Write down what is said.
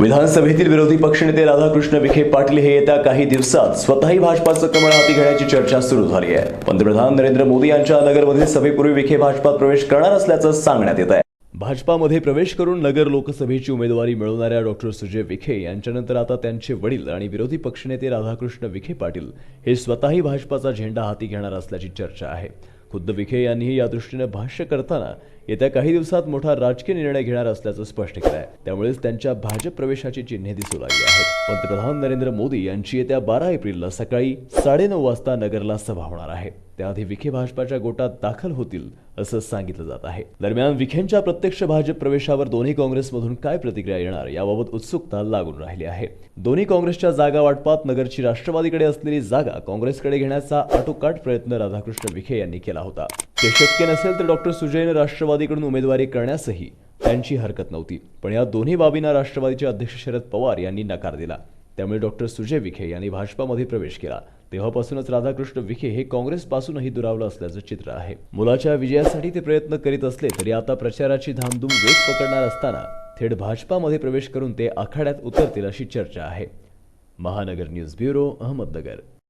विधानसभेतील विरोधी पक्षनेते राधाकृष्ण विखे पाटील हे येत्या काही दिवसात स्वतःही भाजपाचं कमळ हाती घेण्याची चर्चा सुरू झाली आहे. पंतप्रधान नरेंद्र मोदी यांच्या नगरमधील सभेपूर्वी विखे भाजपात प्रवेश करणार असल्याचं सांगण्यात येत आहे. भाजपामध्ये प्रवेश करून नगर लोकसभेची उमेदवारी मिळवणाऱ्या डॉक्टर सुजय विखे यांच्यानंतर आता त्यांचे वडील आणि विरोधी पक्षनेते राधाकृष्ण विखे पाटील हे स्वतःही भाजपाचा झेंडा हाती घेणार असल्याची चर्चा आहे. खुद्द विखे यांनीही या दृष्टीनं भाष्य करताना येत्या काही दिवसात मोठा राजकीय निर्णय घेणार असल्याचं स्पष्ट केलं आहे त्यामुळेच त्यांच्या भाजप प्रवेशाची चिन्हे दिसू लागली आहेत. पंतप्रधान नरेंद्र मोदी यांची येत्या बारा एप्रिलला सकाळी साडेनऊ वाजता नगरला सभा होणार आहे. त्याआधी विखे भाजपाच्या गोटात दाखल होतील असं सांगितलं जात आहे. दरम्यान विखेंच्या प्रत्यक्ष भाजप प्रवेशावर दोन्ही काँग्रेसमधून काय प्रतिक्रिया येणार याबाबत उत्सुकता लागून राहिली आहे. दोन्ही काँग्रेसच्या जागा वाटपात नगरची राष्ट्रवादीकडे असलेली जागा काँग्रेसकडे घेण्याचा आटोकाट प्रयत्न राधाकृष्ण विखे यांनी केला होता. ते शक्य नसेल तर डॉक्टर सुजयने राष्ट्रवादीकडून उमेदवारी करण्यासही त्यांची हरकत नव्हती. पण या दोन्ही बाबींना राष्ट्रवादीचे अध्यक्ष शरद पवार यांनी नकार दिला. त्यामुळे डॉक्टर सुजय विखे यांनी भाजपामध्ये प्रवेश केला. तेव्हापासूनच राधाकृष्ण विखे हे काँग्रेसपासूनही दुरावलं असल्याचं चित्र आहे. मुलाच्या विजयासाठी ते प्रयत्न करीत असले तरी आता प्रचाराची धामधूम वेग पकडणार असताना थेट भाजपामध्ये प्रवेश करून ते आखाड्यात उतरतील अशी चर्चा आहे. महानगर न्यूज ब्युरो अहमदनगर.